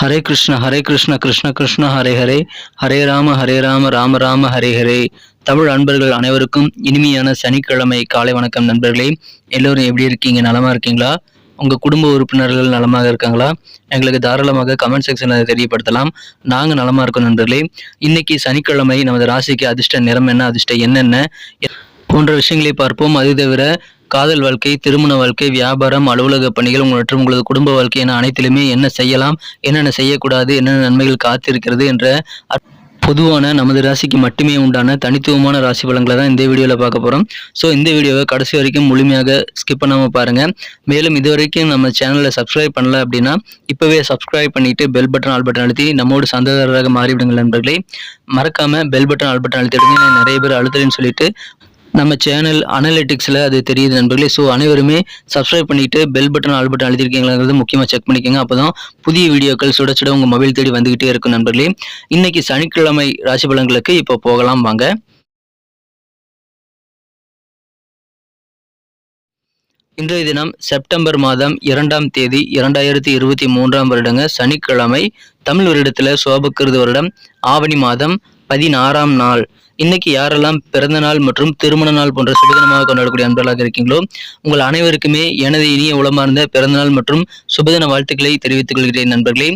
ஹரே கிருஷ்ண ஹரே கிருஷ்ண கிருஷ்ண கிருஷ்ண ஹரே ஹரே. ஹரே ராம ஹரே ராம ராம ராம ஹரே ஹரே. தமிழ் அன்பர்கள் அனைவருக்கும் இனிமையான சனிக்கிழமை காலை வணக்கம் நண்பர்களே. எல்லோரும் எப்படி இருக்கீங்க? நலமா இருக்கீங்களா? உங்கள் குடும்ப உறுப்பினர்கள் நலமாக இருக்காங்களா? எங்களுக்கு தாராளமாக கமெண்ட் செக்ஷனில் தெரியப்படுத்தலாம். நாங்கள் நலமாக இருக்கோம் நண்பர்களே. இன்னைக்கு சனிக்கிழமை நமது ராசிக்கு அதிர்ஷ்ட நிறம் என்ன அதிர்ஷ்ட என்னென்ன போன்ற விஷயங்களை பார்ப்போம். அது தவிர காதல் வாழ்க்கை திருமண வாழ்க்கை வியாபாரம் அலுவலக பணிகள் மற்றும் உங்களது குடும்ப வாழ்க்கை என அனைத்திலுமே என்ன செய்யலாம் என்னென்ன செய்யக்கூடாது என்னென்ன நன்மைகள் காத்திருக்கிறது என்ற பொதுவான நமது ராசிக்கு மட்டுமே உண்டான தனித்துவமான ராசி பலன்களை தான் இந்த வீடியோவில் பார்க்க போகிறோம் ஸோ இந்த வீடியோவை கடைசி வரைக்கும் முழுமையாக ஸ்கிப் பண்ணாமல் பாருங்கள் மேலும் இது வரைக்கும் நம்ம சேனலை சப்ஸ்கிரைப் பண்ணல அப்படின்னா இப்போவே சப்ஸ்கிரைப் பண்ணிட்டு பெல் பட்டன் ஆல் பட்டன் அழுத்தி நம்மோடு சந்ததாரராக மாறிவிடுங்கள் நண்பர்களே. மறக்காமல் பெல் பட்டன் ஆல் பட்டன் அழுத்திடுங்க. நிறைய பேர் அழுத்தலன்னு சொல்லிட்டு நம்ம சேனல் அனலிட்டிக்ஸில் அது தெரியுது நண்பர்களே. ஸோ அனைவருமே சப்ஸ்கிரைப் பண்ணிட்டு பெல் பட்டன் ஆல் பட்டன் அழுத்திருக்கீங்கிறது முக்கியமாக செக் பண்ணிக்கோங்க. அப்போ தான் புதிய வீடியோக்கள் சுட சுட உங்கள் மொபைல் தேடி வந்துக்கிட்டே இருக்கும் நண்பர்களே. இன்னைக்கு சனிக்கிழமை ராசி பலன்களுக்கு இப்போ போகலாம் வாங்க. இன்றைய தினம் செப்டம்பர் மாதம் இரண்டாம் தேதி இரண்டாயிரத்தி இருபத்தி மூன்றாம் வருடங்க. சனிக்கிழமை தமிழ் வருடத்தில் சோபக்கிருது வருடம். ஆவணி மாதம் பதினாறாம் நாள். இன்னைக்கு யாரெல்லாம் பிறந்த நாள் மற்றும் திருமண நாள் போன்ற சுபதினமாக கொண்டாடக்கூடிய அன்பர்களாக இருக்கீங்களோ உங்கள் அனைவருக்குமே எனது இனிய உளமார்ந்த பிறந்தநாள் மற்றும் சுபதின வாழ்த்துக்களை தெரிவித்துக் கொள்கிறேன் நண்பர்களே.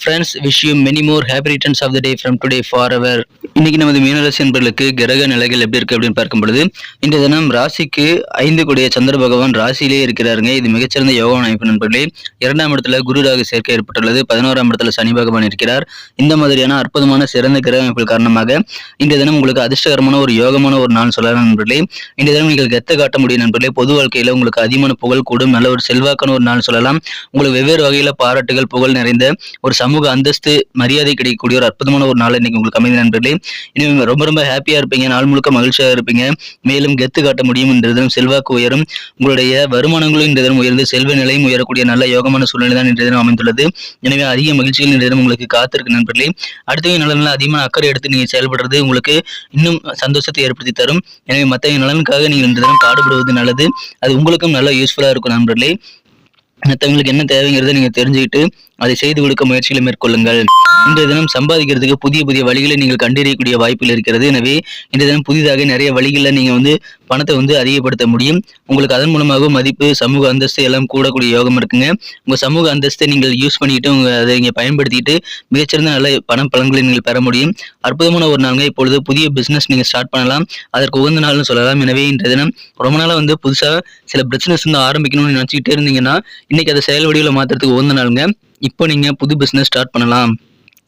Friends wish you many more happy returns of the day from today for our இன்னைக்கு நமது மீனராசி என்பர்களுக்கு கிரக நிலைகள் எப்படி இருக்கு அப்படின்னு பார்க்கும் பொழுது இந்த தினம் ராசிக்கு ஐந்து கூடிய சந்திர பகவான் ராசியிலே இருக்கிறாருங்க. இது மிகச்சிறந்த யோகா அமைப்பு நண்பர்களே. இரண்டாம் இடத்துல குரு ராகு சேர்க்கை ஏற்பட்டுள்ளது. பதினோராம் இடத்துல சனி பகவான் இருக்கிறார். இந்த மாதிரியான அற்புதமான சிறந்த கிரக அமைப்புகள் காரணமாக இந்த தினம் உங்களுக்கு அதிர்ஷ்டகரமான ஒரு யோகமான ஒரு நாள் சொல்லலாம் நண்பர்களே. இந்த தினம் நீங்கள் கெத்த காட்ட முடியும் நண்பர்களே. பொது வாழ்க்கையில உங்களுக்கு அதிகமான புகழ் கூடும். நல்ல ஒரு செல்வாக்கான ஒரு நாள் சொல்லலாம். உங்களுக்கு வெவ்வேறு வகையில பாராட்டுகள் புகழ் நிறைந்த ஒரு சமூக அந்தஸ்து மரியாதை கிடைக்கக்கூடிய ஒரு அற்புதமான ஒரு நாள் இன்னைக்கு உங்களுக்கு அமைந்த நண்பர்களே. இனிமே ரொம்ப ரொம்ப ஹாப்பியா இருப்பீங்க. நாள் முழுக்க மகிழ்ச்சியாக இருப்பீங்க. மேலும் கெத்து காட்ட முடியும் என்ற தினம் செல்வாக்கு உயரும். உங்களுடைய வருமானங்களும் இந்த தினம் உயர்ந்து செல்வ நிலையும் உயரக்கூடிய நல்ல யோகமான சூழ்நிலை தான் இன்றைய தினம் அமைந்துள்ளது. எனவே அதிக மகிழ்ச்சிகள் இன்றைய தினம் உங்களுக்கு காத்திருக்கு நண்பர்களே. அடுத்தவங்க நல்ல நல்ல அதிகமான அக்கறை எடுத்து நீங்க செயல்படுறது உங்களுக்கு இன்னும் சந்தோஷத்தை ஏற்படுத்தி தரும். எனவே மற்றவங்க நலனுக்காக நீங்கள் இந்த தினம் பாடுபடுவது நல்லது. அது உங்களுக்கும் நல்ல யூஸ்ஃபுல்லாக இருக்கும் நண்பர்களே. மற்றவங்களுக்கு என்ன தேவைங்கிறத நீங்க தெரிஞ்சுக்கிட்டு அதை செய்து கொடுக்க முயற்சிகளை மேற்கொள்ளுங்கள். இன்றைய தினம் சம்பாதிக்கிறதுக்கு புதிய புதிய வழிகளை நீங்கள் கண்டறியக்கூடிய வாய்ப்புகள் இருக்கிறது. எனவே இன்றைய தினம் புதிதாக நிறைய வழிகளில் நீங்கள் வந்து பணத்தை வந்து அதிகப்படுத்த முடியும். உங்களுக்கு அதன் மூலமாக மதிப்பு சமூக அந்தஸ்து எல்லாம் கூடக்கூடிய யோகம் இருக்குங்க. உங்கள் சமூக அந்தஸ்தை நீங்கள் யூஸ் பண்ணிட்டு உங்கள் அதை நீங்கள் பயன்படுத்திட்டு மிகச்சிறந்த நல்ல பண பலன்களை நீங்கள் பெற முடியும். அற்புதமான ஒரு நாளுங்க. இப்பொழுது புதிய பிஸ்னஸ் நீங்கள் ஸ்டார்ட் பண்ணலாம். அதற்கு உகந்த நாள்னு சொல்லலாம். எனவே இன்றைய தினம் ரொம்ப நாளாக வந்து புதுசாக சில பிஸ்னஸ் வந்து ஆரம்பிக்கணும்னு நினச்சிக்கிட்டே இருந்தீங்கன்னா இன்னைக்கு அதை செயல் வடிவில் மாத்துறதுக்கு உகந்த நாளுங்க. இப்போ நீங்க புது பிசினஸ் ஸ்டார்ட் பண்ணலாம்.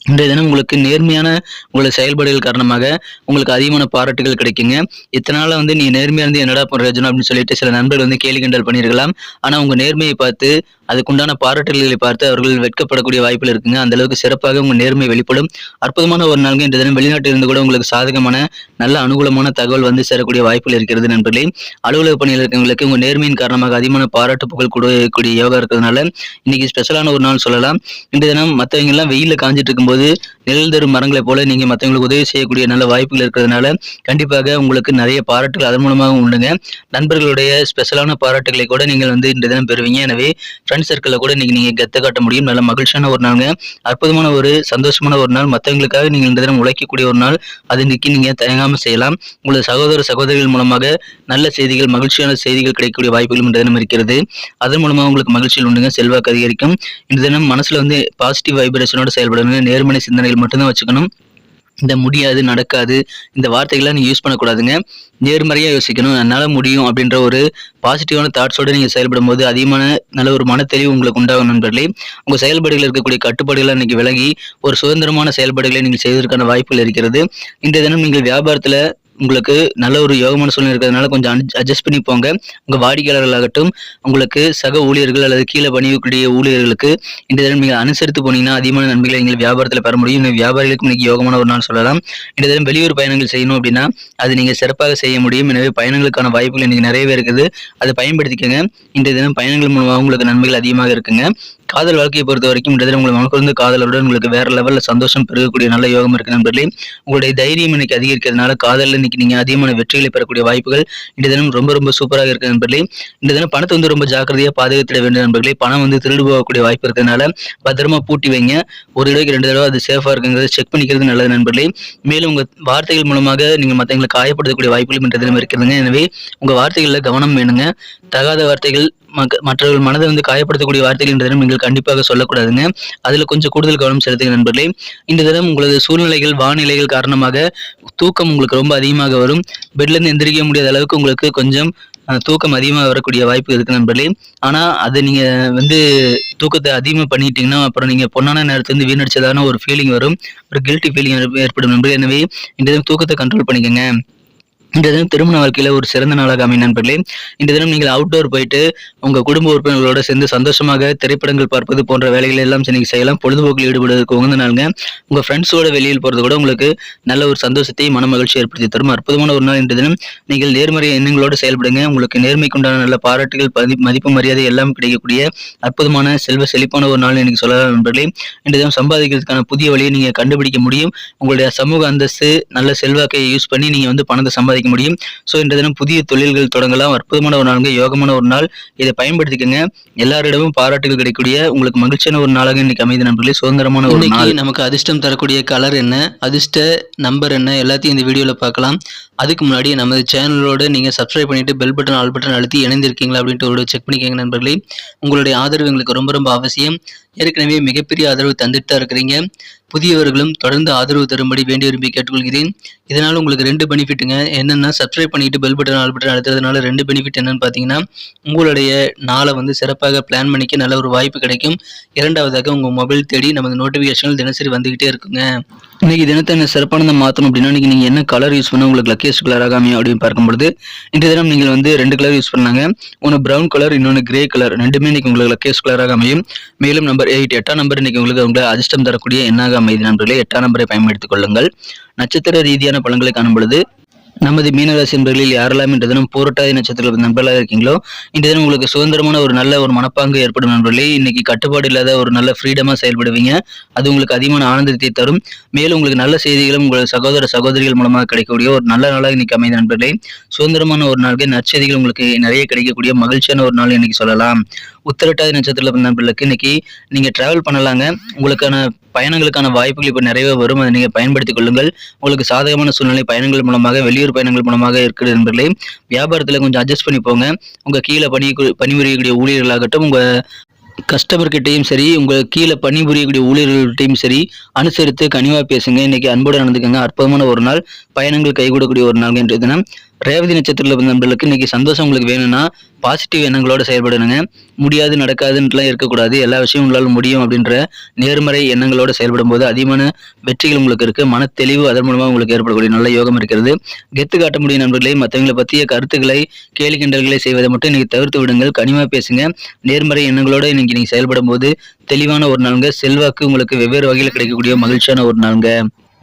இன்றைய தினம் உங்களுக்கு நேர்மையான உங்களோட செயல்பாடுகள் காரணமாக உங்களுக்கு அதிகமான பாராட்டுகள் கிடைக்குங்க. இத்தனால வந்து நீ நேர்மையா இருந்து என்னடா பண்றஜனம் அப்படின்னு சொல்லிட்டு சில நண்பர்கள் வந்து கேலி கிண்டல் பண்ணியிருக்கலாம். ஆனா உங்க நேர்மையை பார்த்து அதுக்குண்டான பாராட்டுகளை பார்த்து அவர்கள் வெட்கப்படக்கூடிய வாய்ப்புகள் இருக்குங்க. அந்த அளவுக்கு சிறப்பாக உங்க நேர்மை வெளிப்படும். அற்புதமான ஒரு நாளுங்க. இன்றைய தினம் வெளிநாட்டில் இருந்து கூட உங்களுக்கு சாதகமான நல்ல அனுகூலமான தகவல் வந்து சேரக்கூடிய வாய்ப்புகள் இருக்கிறது நண்பர்களே. அலுவலக பணியில் இருக்கவங்களுக்கு உங்க நேர்மையின் காரணமாக அதிகமான பாராட்டு புகழ் கூடிய யோகா இருக்கிறதுனால இன்னைக்கு ஸ்பெஷலான ஒரு நாள் சொல்லலாம். இன்றைய தினம் மற்றவங்க எல்லாம் வெயில காஞ்சிட்டு இருக்கும்போது நிழல் தரும் மரங்களை போல நீங்கள் மற்றவங்களுக்கு உதவி செய்யக்கூடிய நல்ல வாய்ப்புகள் இருக்கிறதுனால கண்டிப்பாக உங்களுக்கு நிறைய பாராட்டுகள். அதன் மூலமாக உண்டுங்க. நண்பர்களுடைய ஸ்பெஷலான பாராட்டுகளை கூட நீங்கள் வந்து இந்த தினம் பெறுவீங்க. எனவே ஃப்ரெண்ட்ஸ் சர்க்கிளில் கூட இன்னைக்கு நீங்கள் கெத்த காட்ட முடியும். நல்ல மகிழ்ச்சியான ஒரு நாளுங்க. அற்புதமான ஒரு சந்தோஷமான ஒரு நாள். மற்றவங்களுக்காக நீங்கள் இந்த தினம் உழைக்கக்கூடிய ஒரு நாள். அது இன்னைக்கு நீங்கள் தயங்காமல் செய்யலாம். உங்களது சகோதர சகோதரிகள் மூலமாக நல்ல செய்திகள் மகிழ்ச்சியான செய்திகள் கிடைக்கக்கூடிய வாய்ப்புகளும் இந்த தினம் இருக்கிறது. அதன் மூலமாக உங்களுக்கு மகிழ்ச்சியில் உண்டுங்க. செல்வாக்கு அதிகரிக்கும். இந்த தினம் மனசில் வந்து பாசிட்டிவ் வைப்ரேஷனோட செயல்படணும் நேர்மனை சிந்தனைகள் மட்டும்தான் வச்சுக்கணும். இந்த முடியாது நடக்காது இந்த வார்த்தைகளை நீங்கள் யூஸ் பண்ணக்கூடாதுங்க. நேர்மறையாக யோசிக்கணும். என்னால் முடியும் அப்படின்ற ஒரு பாசிட்டிவான தாட்ஸோட நீங்கள் செயல்படும் போது அதிகமான நல்ல ஒரு மனத்தெளிவு உங்களுக்கு உண்டாகும் நண்பர்களே. உங்கள் செயல்பாடுகள் இருக்கக்கூடிய கட்டுப்பாடுகளை இன்றைக்கி விலகி ஒரு சுதந்திரமான செயல்பாடுகளை நீங்கள் செய்வதற்கான வாய்ப்புகள் இருக்கிறது. இந்த தினம் நீங்கள் வியாபாரத்தில் உங்களுக்கு நல்ல ஒரு யோகமான சூழ்நிலை இருக்கிறதுனால கொஞ்சம் அட்ஜஸ்ட் பண்ணி போங்க. உங்கள் வாடிக்கையாளர்களாகட்டும் உங்களுக்கு சக ஊழியர்கள் அல்லது கீழே பணியக்கூடிய ஊழியர்களுக்கு இந்த தினம் நீங்கள் அனுசரித்து போனீங்கன்னா அதிகமான நன்மைகளை நீங்கள் வியாபாரத்தில் பெற முடியும். இன்னும் வியாபாரிகளுக்கும் இன்னைக்கு யோகமான ஒரு நாள் சொல்லலாம். இந்த தினம் வெளியூர் பயணங்கள் செய்யணும் அப்படின்னா அது நீங்கள் சிறப்பாக செய்ய முடியும். எனவே பயணங்களுக்கான வாய்ப்புகள் இன்னைக்கு நிறையவே இருக்குது. அதை பயன்படுத்திக்கோங்க. இந்த தினம் பயணங்கள் மூலமாக உங்களுக்கு நன்மைகள் அதிகமாக இருக்குங்க. காதல் வாழ்க்கையை பொறுத்த வரைக்கும் இந்த தினம் உங்களுக்கு மனக்குறந்து காதலருடன் உங்களுக்கு வேற லெவலில் சந்தோஷம் பெருகக்கூடிய நல்ல யோகம் இருக்கு நண்பர்களே. உங்களுடைய தைரியம் இன்னைக்கு அதிகரிக்கிறதுனால காதலில் இன்னைக்கு நீங்க அதிகமான வெற்றிகளை பெறக்கூடிய வாய்ப்புகள் இந்த தினம் ரொம்ப ரொம்ப சூப்பராக இருக்கு நண்பர்களே. இந்த தினம் பணத்தை வந்து ரொம்ப ஜாக்கிரதையா பாதுகாத்திட வேண்டும் நண்பர்களே. பணம் வந்து திருடு போகக்கூடிய வாய்ப்பு இருக்கிறதுனால பத்திரமா பூட்டி வைங்க. ஒரு தடவைக்கு ரெண்டு தடவை அது சேஃபா இருக்குங்கிறத செக் பண்ணிக்கிறது நல்லது நண்பர்களே. மேலும் உங்க வார்த்தைகள் மூலமாக நீங்க மற்றவங்களை காயப்படுத்தக்கூடிய வாய்ப்புகளும் இந்த தினம் இருக்கிறதுங்க. எனவே உங்க வார்த்தைகள்ல கவனம் வேணுங்க. தகாத வார்த்தைகள் மற்றவர்கள் மனதை வந்து காயப்படுத்தக்கூடிய வார்த்தைகள் இந்த தினம் நீங்கள் கண்டிப்பாக சொல்லக்கூடாதுங்க. அதில் கொஞ்சம் கூடுதல் கவனம் செலுத்துங்க நண்பர்களே. இந்த தினம் உங்களது சூழ்நிலைகள் வானிலைகள் காரணமாக தூக்கம் உங்களுக்கு ரொம்ப அதிகமாக வரும். பெட்லேருந்து எந்திரிக்க முடியாத அளவுக்கு உங்களுக்கு கொஞ்சம் தூக்கம் அதிகமாக வரக்கூடிய வாய்ப்பு இருக்குது நண்பர்களே. ஆனால் அதை நீங்கள் வந்து தூக்கத்தை அதிகமாக பண்ணிட்டீங்கன்னா அப்புறம் நீங்கள் பொண்ணான நேரத்துல இருந்து வீணடிச்சதான ஒரு ஃபீலிங் வரும். ஒரு கில்ட்டி ஃபீலிங் ஏற்படும் நண்பர்களே. எனவே இந்த தூக்கத்தை கண்ட்ரோல் பண்ணிக்கோங்க. இந்த தினம் திருமண வாழ்க்கையில் ஒரு சிறந்த நாளாக அமையும் நண்பர்களே. இந்த தினம் நீங்கள் அவுட்டோர் போயிட்டு உங்கள் குடும்ப உறுப்பினர்களோட சேர்ந்து சந்தோஷமாக திரைப்படங்கள் பார்ப்பது போன்ற வேலைகளை எல்லாம் நீங்கள் செய்யலாம். பொழுதுபோக்கில் ஈடுபடுவதற்கு உகந்த நாளுங்க. உங்கள் ஃப்ரெண்ட்ஸோட வெளியில் போகிறது கூட உங்களுக்கு நல்ல ஒரு சந்தோஷத்தை மன மகிழ்ச்சி ஏற்படுத்தி தரும். அற்புதமான ஒரு நாள் இன்று தினம். நீங்கள் நேர்மறை எண்ணங்களோடு செயல்படுங்க. உங்களுக்கு நேர்மைக்குண்டான நல்ல பாராட்டுகள் பதி- மதிப்பு மரியாதை எல்லாம் கிடைக்கக்கூடிய அற்புதமான செல்வ செழிப்பான ஒரு நாள் எனக்கு சொல்லலாம் நண்பர்களே. இந்த தினம் சம்பாதிக்கிறதுக்கான புதிய வழியை நீங்கள் கண்டுபிடிக்க முடியும். உங்களுடைய சமூக அந்தஸ்து நல்ல செல்வாக்கை யூஸ் பண்ணி நீங்கள் வந்து பணத்தை சம்பாதிக்க முடியும். ஸோ இந்த தினம் புதிய தொழில்கள் தொடங்கலாம். அற்புதமான ஒரு நாளுங்க. யோகமான ஒரு நாள். இதை பயன்படுத்திக்கங்க. எல்லாரிடமும் பாராட்டுகள் கிடைக்கக்கூடிய உங்களுக்கு மகிழ்ச்சியான ஒரு நாளாக இன்னைக்கு அமைதி நண்பர்களே. சுதந்திரமான ஒரு நாள். நமக்கு அதிர்ஷ்டம் தரக்கூடிய கலர் என்ன? அதிர்ஷ்ட நம்பர் என்ன? எல்லாத்தையும் இந்த வீடியோவில் பார்க்கலாம். அதுக்கு முன்னாடி நமது சேனலோட நீங்கள் சப்ஸ்கிரைப் பண்ணிட்டு பெல் பட்டன் ஆல் பட்டன் அழுத்தி இணைந்திருக்கீங்களா அப்படின்ட்டு ஒரு செக் பண்ணிக்கோங்க நண்பர்களே. உங்களுடைய ஆதரவு எங்களுக்கு ரொம்ப ரொம்ப அவசியம். ஏற்கனவே மிகப்பெரிய ஆதரவு தந்துட்டு தான் இருக்கிறீங்க. புதியவர்களும் தொடர்ந்து ஆதரவு தரும்படி வேண்டி விரும்பி கேட்டுக்கொள்கிறேன். இதனால் உங்களுக்கு ரெண்டு பெனிஃபிட்டுங்க என்னென்னா சப்ஸ்கிரைப் பண்ணிட்டு பெல் பட்டன் ஆல் பட்டன் அழுத்துறதுனால ரெண்டு பெனிஃபிட் என்னன்னு பார்த்தீங்கன்னா உங்களுடைய நாளை வந்து சிறப்பாக பிளான் பண்ணிக்க நல்ல ஒரு வாய்ப்பு கிடைக்கும். இரண்டாவதாக உங்கள் மொபைல் தேடி நமது நோட்டிஃபிகேஷன்கள் தினசரி வந்துகிட்டே இருக்குங்க. இன்னைக்கு தினத்தை என்ன சிறப்பானதை மாற்றணும் அப்படின்னா இன்னைக்கு நீங்கள் என்ன கலர் யூஸ் பண்ண உங்களுக்கு லக்கேஸ்ட் கலராக அமையும் அப்படின்னு பார்க்கும்பொழுது இன்றைய தினம் நீங்கள் வந்து ரெண்டு கலர் யூஸ் பண்ணாங்க. ஒன்று ப்ரௌன் கலர் இன்னொன்று கிரே கலர் ரெண்டுமே இன்னைக்கு உங்களுக்கு லக்கேஸ்ட் கலராக அமையும் மேலும் நம்பர் எயிட் எட்டாம் நம்பர் இன்னைக்கு உங்களுக்கு உங்களை அதிர்ஷ்டம் தரக்கூடிய அமைதி நண்பர்களே எட்டாம் நம்பரை பயன்படுத்திக் கொள்ளுங்கள். நட்சத்திர ரீதியான பலன்களை காணும் பொழுது நமது மீனராசி நண்பர்களில் யாரெல்லாம் இன்று தினம் போராட்டாதி நட்சத்திரத்தில் நண்பர்களாக இருக்கீங்களோ இந்த தினம் உங்களுக்கு சுதந்திரமான ஒரு நல்ல ஒரு மனப்பாங்கு ஏற்படும் நண்பர்களே. இன்னைக்கு கட்டுப்பாடு இல்லாத ஒரு நல்ல ஃப்ரீடமா செயல்படுவீங்க. அது உங்களுக்கு அதிகமான ஆனந்தத்தை தரும். மேலும் உங்களுக்கு நல்ல செய்திகளும் உங்கள் சகோதர சகோதரிகள் மூலமாக கிடைக்கக்கூடிய ஒரு நல்ல நாளாக இன்னைக்கு அமைந்த நண்பர்களே. சுதந்திரமான ஒரு நாளுக்கு நற்செய்திகள் உங்களுக்கு நிறைய கிடைக்கக்கூடிய மகிழ்ச்சியான ஒரு நாள் இன்னைக்கு சொல்லலாம். உத்திரட்டாதி நட்சத்திரத்தில் நண்பர்களுக்கு இன்னைக்கு நீங்க டிராவல் பண்ணலாங்க. உங்களுக்கான பயணங்களுக்கான வாய்ப்புகள் இப்போ நிறையவே வரும். அதை நீங்கள் பயன்படுத்திக் கொள்ளுங்கள். உங்களுக்கு சாதகமான சூழ்நிலை பயணங்கள் மூலமாக வெளியூர் பயணங்கள் மூலமாக இருக்கிறது நண்பர்களே. வியாபாரத்தில் கொஞ்சம் அட்ஜஸ்ட் பண்ணி போங்க. உங்கள் கீழே பணி பணிபுரியக்கூடிய ஊழியர்களாகட்டும் உங்கள் கஸ்டமர்கிட்டையும் சரி உங்கள் கீழே பணிபுரியக்கூடிய ஊழியர்கள்ட்டையும் சரி அனுசரித்து கனிவாக பேசுங்க. இன்னைக்கு அன்போடு நடந்துக்கங்க. அற்புதமான ஒரு நாள். பயணங்கள் கைகூடக்கூடிய ஒரு நாள் என்று தினம். ரேவதி நட்சத்திரத்தில் நண்பர்களுக்கு இன்னைக்கு சந்தோஷம் உங்களுக்கு வேணும்னா பாசிட்டிவ் எண்ணங்களோட செயல்படணுங்க. முடியாது நடக்காதுன்ட்டுலாம் இருக்கக்கூடாது. எல்லா விஷயம் உங்களால் முடியும் அப்படின்ற நேர்மறை எண்ணங்களோட செயல்படும் போது அதிகமான வெற்றிகள் உங்களுக்கு இருக்கு. மன தெளிவு அதன் மூலமாக உங்களுக்கு ஏற்படக்கூடிய நல்ல யோகம் இருக்கிறது. கெத்து காட்ட முடியும் நண்பர்களை மற்றவங்களை பற்றிய கருத்துக்களை கேலி கிண்டல்களை செய்வதை மட்டும் இன்னைக்கு தவிர்த்து விடுங்கள். கனிமாக பேசுங்க. நேர்மறை எண்ணங்களோட இன்னைக்கு நீங்கள் செயல்படும் போது தெளிவான ஒரு நாளுங்க. செல்வாக்கு உங்களுக்கு வெவ்வேறு வகையில் கிடைக்கக்கூடிய மகிழ்ச்சியான ஒரு நாளுங்க.